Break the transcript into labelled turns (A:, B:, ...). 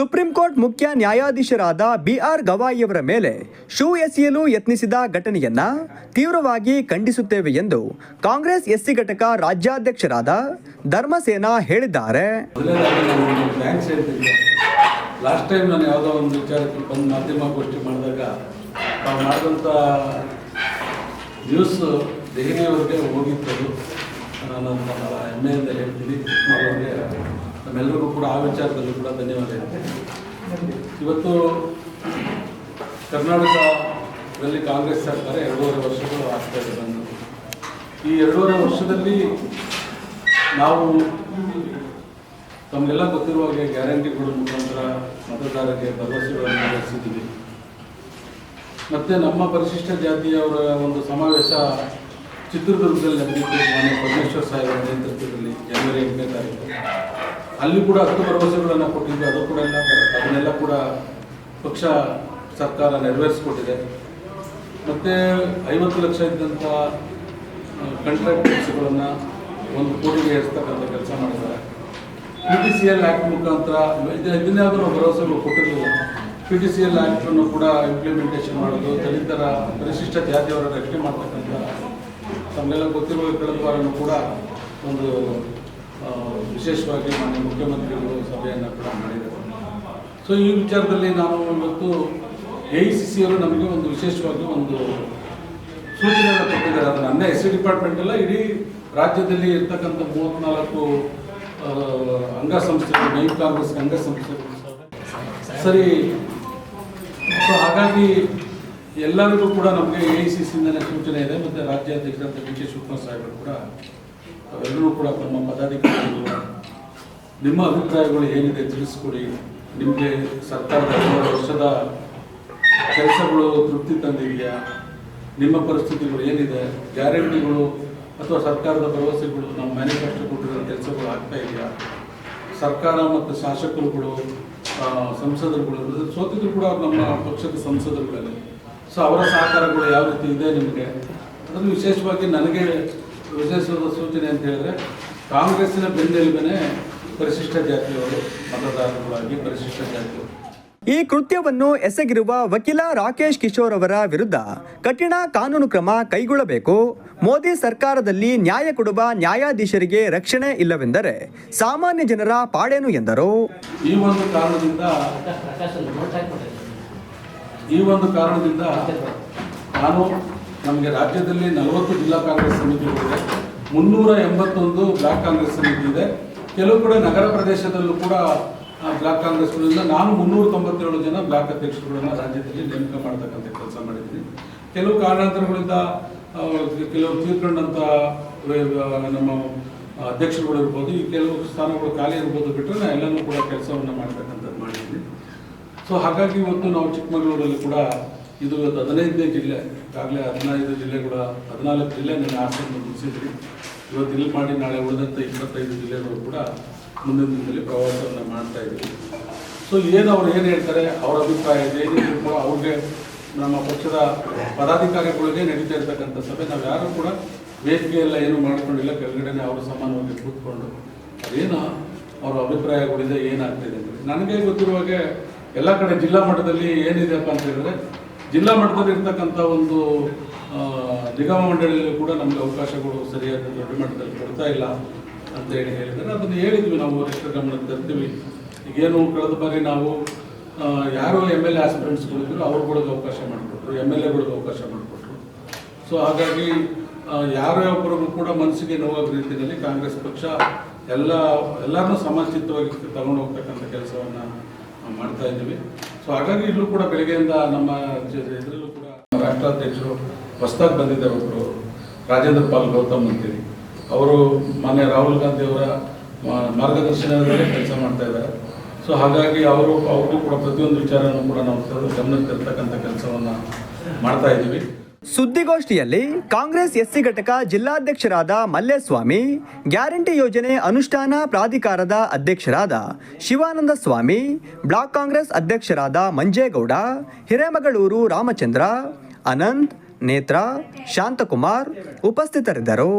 A: Supreme court ಮುಖ್ಯ ನ್ಯಾಯಾಧೀಶರಾದ B R ಗವಾಯಿಯವರ ಮೇಲೆ ಶೂ ಎಸೆಯಲು ಯತ್ನಿಸಿದ ಘಟನೆಯನ್ನ ತೀವ್ರವಾಗಿ ಖಂಡಿಸುತ್ತೇವೆ ಎಂದು ಕಾಂಗ್ರೆಸ್ ಎಸ್ಸಿ ಘಟಕ ರಾಜ್ಯಾಧ್ಯಕ್ಷರಾದ ಧರ್ಮಸೇನಾ ಹೇಳಿದ್ದಾರೆ.
B: ಲಾಸ್ಟ್ ಟೈಮ್ ನಾನು ಯಾವುದೋ ಒಂದು ವಿಚಾರಕ್ಕೆ ಬಂದು ಮಾಧ್ಯಮಗೋಷ್ಠಿ ಮಾಡಿದಾಗ ನಾವು ಮಾಡಿದಂಥ ನ್ಯೂಸ್ ದೆಹಲಿಯವರೆಗೆ ಹೋಗಿತ್ತು ನಾನು ನನ್ನ ಹೆಮ್ಮೆಯಿಂದ ಹೇಳ್ತೀನಿ. ನಮ್ಮೆಲ್ಲರಿಗೂ ಕೂಡ ಆ ವಿಚಾರದಲ್ಲಿ ಕೂಡ ಧನ್ಯವಾದ ಇವತ್ತು ಕರ್ನಾಟಕದಲ್ಲಿ ಕಾಂಗ್ರೆಸ್ ಸರ್ಕಾರ ಎರಡೂವರೆ ವರ್ಷಗಳು ಆಗ್ತಾ ಈ ಎರಡೂವರೆ ವರ್ಷದಲ್ಲಿ ನಾವು ತಮಗೆಲ್ಲ ಗೊತ್ತಿರುವ ಹಾಗೆ ಗ್ಯಾರಂಟಿಗಳ ಮುಖಾಂತರ ಮತದಾರರಿಗೆ ಭರವಸೆಗಳನ್ನು ನಡೆಸಿದ್ದೀವಿ. ಮತ್ತು ನಮ್ಮ ಪರಿಶಿಷ್ಟ ಜಾತಿಯವರ ಒಂದು ಸಮಾವೇಶ ಚಿತ್ರದುರ್ಗದಲ್ಲಿ ನಡೆದಿದ್ದು, ಮಾನ್ಯ ಪರಮೇಶ್ವರ್ ಸಾಹೇಬರ ನೇತೃತ್ವದಲ್ಲಿ ಜನವರಿ ಎಂಟನೇ ತಾರೀಕು. ಅಲ್ಲಿ ಕೂಡ ಹತ್ತು ಭರವಸೆಗಳನ್ನು ಕೊಟ್ಟಿದ್ದು ಅದು ಕೂಡ ಎಲ್ಲ ಅದನ್ನೆಲ್ಲ ಕೂಡ ಪಕ್ಷ ಸರ್ಕಾರ ನೆರವೇರಿಸಿಕೊಟ್ಟಿದೆ. ಮತ್ತು ಐವತ್ತು ಲಕ್ಷ ಇದ್ದಂಥ ಕಂಟ್ರಾಕ್ಟ್ ಕೆಲಸಗಳನ್ನು ಒಂದು ಕೋಟಿಗೆ ಏರಿಸ್ತಕ್ಕಂಥ ಕೆಲಸ ಮಾಡಿದ್ದಾರೆ. P T C L act ಮುಖಾಂತರ ಇದನ್ನೇ ಇದನ್ಯಾವುದೂ ಭರವಸೆಗಳು ಕೊಟ್ಟಿರಲಿಲ್ಲ. ಪಿ ಟಿ ಸಿ ಎಲ್ ಆ್ಯಕ್ಟನ್ನು ಕೂಡ ಇಂಪ್ಲಿಮೆಂಟೇಷನ್ ಮಾಡೋದು, ದಲಿತರ ಪರಿಶಿಷ್ಟ ಜಾತಿಯವರ ರಕ್ಷಣೆ ಮಾಡ್ತಕ್ಕಂಥ, ತಮ್ಮೆಲ್ಲ ಗೊತ್ತಿರುವ ಕಳೆದ ಕೂಡ ಒಂದು ವಿಶೇಷವಾಗಿ ಮಾನ್ಯ ಮುಖ್ಯಮಂತ್ರಿಗಳು ಸಭೆಯನ್ನು ಕೂಡ ಮಾಡಿದ್ದಾರೆ. ಸೊ ಈ ವಿಚಾರದಲ್ಲಿ ನಾವು ಇವತ್ತು ಎ ಐ ಸಿ ಸಿ ಅವರು ನಮಗೆ ಒಂದು ವಿಶೇಷವಾಗಿ ಒಂದು ಸೂಚನೆಯನ್ನು ಕೊಟ್ಟಿದ್ದಾರೆ. ಅದನ್ನು ನನ್ನ ಎಸ್ ಸಿ ಡಿಪಾರ್ಟ್ಮೆಂಟ್ ಅಲ್ಲ, ಇಡೀ ರಾಜ್ಯದಲ್ಲಿ ಇರ್ತಕ್ಕಂಥ ಮೂವತ್ತ್ನಾಲ್ಕು ಅಂಗಸಂಸ್ಥೆಗಳು ಮೈ ಕಾಂಗ್ರೆಸ್ ಅಂಗಸಂಸ್ಥೆಗಳು ಸರಿ ಸೊ ಹಾಗಾಗಿ ಎಲ್ಲರಿಗೂ ಕೂಡ ನಮಗೆ ಎ ಐ ಸಿ ಸಿಯಿಂದಲೇ ಸೂಚನೆ ಇದೆ. ಮತ್ತು ರಾಜ್ಯಾಧ್ಯಕ್ಷರಾದ ಡಿ ಕೆ ಶಿವಕುಮಾರ್ ಸಾಹೇಬರು ಕೂಡ ಎಲ್ಲರೂ ಕೂಡ ನಮ್ಮ ಪದಾಧಿಕಾರಿಗಳು, ನಿಮ್ಮ ಅಭಿಪ್ರಾಯಗಳು ಏನಿದೆ ತಿಳಿಸ್ಕೊಡಿ. ನಿಮಗೆ ಸರ್ಕಾರದ ವರ್ಷದ ಕೆಲಸಗಳು ತೃಪ್ತಿ ತಂದಿದೆಯಾ? ನಿಮ್ಮ ಪರಿಸ್ಥಿತಿಗಳು ಏನಿದೆ? ಗ್ಯಾರಂಟಿಗಳು ಅಥವಾ ಸರ್ಕಾರದ ಭರವಸೆಗಳು ನಮ್ಮ ಮ್ಯಾನಿಫೆಸ್ಟೋ ಕೊಟ್ಟಿರೋ ಕೆಲಸಗಳು ಆಗ್ತಾ ಇದೆಯಾ? ಸರ್ಕಾರ ಮತ್ತು ಶಾಸಕರುಗಳು ಸಂಸದರುಗಳು ಸೋತಿದ್ರು ಕೂಡ ನಮ್ಮ ಪಕ್ಷದ ಸಂಸದರುಗಳಲ್ಲಿ ಸೊ ಅವರ ಸಹಕಾರಗಳು ಯಾವ ರೀತಿ ಇದೆ ನಿಮಗೆ? ಅದನ್ನು ವಿಶೇಷವಾಗಿ ನನಗೆ ವಿಶೇಷವಾದ ಸೂಚನೆ ಅಂತ ಹೇಳಿದ್ರೆ ಕಾಂಗ್ರೆಸ್ಸಿನ ಬೆಂಬಲಿಗನೆ ಪರಿಶಿಷ್ಟ ಜಾತಿಯವರು ಮತದಾರರುಗಳಾಗಿ ಪರಿಶಿಷ್ಟ ಜಾತಿಯವರು.
A: ಈ ಕೃತ್ಯವನ್ನು ಎಸಗಿರುವ ವಕೀಲ ರಾಕೇಶ್ ಕಿಶೋರ್ ಅವರ ವಿರುದ್ಧ ಕಠಿಣ ಕಾನೂನು ಕ್ರಮ ಕೈಗೊಳ್ಳಬೇಕು. ಮೋದಿ ಸರ್ಕಾರದಲ್ಲಿ ನ್ಯಾಯ ಕೊಡುವ ನ್ಯಾಯಾಧೀಶರಿಗೆ ರಕ್ಷಣೆ ಇಲ್ಲವೆಂದರೆ ಸಾಮಾನ್ಯ ಜನರ ಪಾಡೇನು ಎಂದರು.
B: ಈ ಒಂದು ಕಾರಣದಿಂದ ಈ ಒಂದು ಕಾರಣದಿಂದ ನಾನು ನಮಗೆ ರಾಜ್ಯದಲ್ಲಿ ನಲವತ್ತು ಜಿಲ್ಲಾ ಕಾಂಗ್ರೆಸ್ ಸಮಿತಿಗಳಿದೆ ಮುನ್ನೂರ ಎಂಬತ್ತೊಂದು ಬ್ಲಾಕ್ ಕಾಂಗ್ರೆಸ್ ಸಮಿತಿ ಇದೆ. ಕೆಲವು ಕಡೆ ನಗರ ಪ್ರದೇಶದಲ್ಲೂ ಕೂಡ ಬ್ಲಾಕ್ ಕಾಂಗ್ರೆಸ್ಗಳಿಂದ ನಾನು ಮುನ್ನೂರ ತೊಂಬತ್ತೇಳು ಜನ ಬ್ಲಾಕ್ ಅಧ್ಯಕ್ಷರುಗಳನ್ನ ರಾಜ್ಯದಲ್ಲಿ ನೇಮಕ ಮಾಡ್ತಕ್ಕಂಥ ಕೆಲಸ ಮಾಡಿದ್ದೀನಿ. ಕೆಲವು ಕಾರಣಾಂತರಗಳಿಂದ ಕೆಲವು ತೀರ್ಕೊಂಡಂಥ ವೆ- ನಮ್ಮ ಅಧ್ಯಕ್ಷರುಗಳು ಇರ್ಬೋದು, ಈ ಕೆಲವು ಸ್ಥಾನಗಳು ಖಾಲಿ ಇರ್ಬೋದು ಬಿಟ್ಟರೆ ನಾನು ಎಲ್ಲನೂ ಕೂಡ ಕೆಲಸವನ್ನು ಮಾಡ್ತಕ್ಕಂಥದ್ದು ಮಾಡಿದ್ದೀನಿ. ಸೊ, ಹಾಗಾಗಿ ಇವತ್ತು ನಾವು ಚಿಕ್ಕಮಗಳೂರಲ್ಲಿ ಕೂಡ ಇದು ಹದಿನೈದನೇ ಜಿಲ್ಲೆ, ಈಗಾಗಲೇ ಹದಿನೈದು ಜಿಲ್ಲೆ ಕೂಡ, ಹದಿನಾಲ್ಕು ಜಿಲ್ಲೆ ನನ್ನ ಆಸೆಯನ್ನು ಮುಗಿಸಿದ್ವಿ ಇವತ್ತು ಇಲ್ಲಿ ಮಾಡಿ ನಾಳೆ ಉಳಿದಂಥ ಇಪ್ಪತ್ತೈದು ಜಿಲ್ಲೆಗಳು ಕೂಡ ಮುಂದಿನ ದಿನದಲ್ಲಿ ಪ್ರವಾಸವನ್ನು ಮಾಡ್ತಾ ಇದ್ದೀವಿ ಸೊ ಏನು ಅವ್ರು ಏನು ಹೇಳ್ತಾರೆ? ಅವರ ಅಭಿಪ್ರಾಯ ಇದೆ ಕೂಡ ಅವ್ರಿಗೆ ನಮ್ಮ ಪಕ್ಷದ ಪದಾಧಿಕಾರಿಗಳಿಗೆ ನಡೀತಾ ಇರ್ತಕ್ಕಂಥ ಸಭೆ, ನಾವು ಯಾರೂ ಕೂಡ ವೇದಿಕೆಯೆಲ್ಲ ಏನು ಮಾಡ್ಕೊಂಡಿಲ್ಲ, ಕೆಳಗಡೆನೇ ಅವರು ಸಮಾನವಾಗಿ ಕೂತ್ಕೊಂಡು. ಅದೇನು ಅವರ ಅಭಿಪ್ರಾಯಗಳಿದೆ, ಏನಾಗ್ತಿದೆ ನನಗೆ ಗೊತ್ತಿರುವ ಹಾಗೆ ಎಲ್ಲ ಕಡೆ ಜಿಲ್ಲಾ ಮಟ್ಟದಲ್ಲಿ ಏನಿದೆಪ್ಪ ಅಂತ ಹೇಳಿದ್ರೆ ಜಿಲ್ಲಾ ಮಟ್ಟದಲ್ಲಿ ಇರ್ತಕ್ಕಂಥ ಒಂದು ನಿಗಮ ಮಂಡಳಿಯಲ್ಲೂ ಕೂಡ ನಮಗೆ ಅವಕಾಶಗಳು ಸರಿಯಾದ ದೊಡ್ಡ ಮಟ್ಟದಲ್ಲಿ ಕೊಡ್ತಾ ಇಲ್ಲ ಅಂತ ಹೇಳಿ ಹೇಳಿದರೆ ಅದನ್ನು ಹೇಳಿದ್ವಿ ನಾವು ವರಿಷ್ಠರ ಗಮನಕ್ಕೆ ತರ್ತೀವಿ. ಈಗೇನು ಕಳೆದ ಬಾರಿ ನಾವು ಯಾರು ಎಂ ಎಲ್ ಎ ಆಸ್ಪಿರೆಂಟ್ಸ್ಗಳಿದ್ರು ಅವ್ರುಗಳಿಗೆ ಅವಕಾಶ ಮಾಡಿಕೊಟ್ರು ಎಂ ಎಲ್ ಎಗಳಿಗೆ ಅವಕಾಶ ಮಾಡಿಕೊಟ್ರು. ಸೊ ಹಾಗಾಗಿ ಯಾರೇ ಕೂಡ ಮನಸ್ಸಿಗೆ ನೋವಾದ ರೀತಿಯಲ್ಲಿ ಕಾಂಗ್ರೆಸ್ ಪಕ್ಷ ಎಲ್ಲ, ಎಲ್ಲರನ್ನೂ ಸಮಚಿತ್ತವಾಗಿ ತಗೊಂಡು ಹೋಗ್ತಕ್ಕಂಥ ಕೆಲಸವನ್ನು ಮಾಡ್ತಾ ಇದ್ದೀವಿ. ಸೊ ಹಾಗಾಗಿ ಇಲ್ಲೂ ಕೂಡ ಬೆಳಗ್ಗೆಯಿಂದ ನಮ್ಮ ಇದರಲ್ಲೂ ಕೂಡ ರಾಷ್ಟ್ರಾಧ್ಯಕ್ಷರು ಹೊಸದಾಗಿ ಬಂದಿದ್ದಾರೆ ಒಬ್ಬರು ರಾಜೇಂದ್ರ ಪಾಲ್ ಗೌತಮ್ ಅಂತೇಳಿ ಅವರು ಮಾನ್ಯ ರಾಹುಲ್ ಗಾಂಧಿ ಅವರ ಮಾರ್ಗದರ್ಶನದಲ್ಲೇ ಕೆಲಸ ಮಾಡ್ತಾ ಇದ್ದಾರೆ. ಸೊ ಹಾಗಾಗಿ ಅವರು ಅವರು ಕೂಡ ಪ್ರತಿಯೊಂದು ವಿಚಾರನೂ ಕೂಡ ನಾವು ಗಮನಕ್ಕೆ ತರ್ತಕ್ಕಂಥ ಕೆಲಸವನ್ನು ಮಾಡ್ತಾ ಇದ್ದೀವಿ.
A: ಸುದ್ದಿಗೋಷ್ಠಿಯಲ್ಲಿ ಕಾಂಗ್ರೆಸ್ ಎಸ್ಸಿ ಘಟಕ ಜಿಲ್ಲಾಧ್ಯಕ್ಷರಾದ ಮಲ್ಲೇಸ್ವಾಮಿ, ಗ್ಯಾರಂಟಿ ಯೋಜನೆ ಅನುಷ್ಠಾನ ಪ್ರಾಧಿಕಾರದ ಅಧ್ಯಕ್ಷರಾದ ಶಿವಾನಂದ ಸ್ವಾಮಿ, ಬ್ಲಾಕ್ ಕಾಂಗ್ರೆಸ್ ಅಧ್ಯಕ್ಷರಾದ ಮಂಜೇಗೌಡ, ಹಿರೇಮಗಳೂರು ರಾಮಚಂದ್ರ, ಅನಂತ್ ನೇತ್ರ, ಶಾಂತಕುಮಾರ್ ಉಪಸ್ಥಿತರಿದ್ದರು.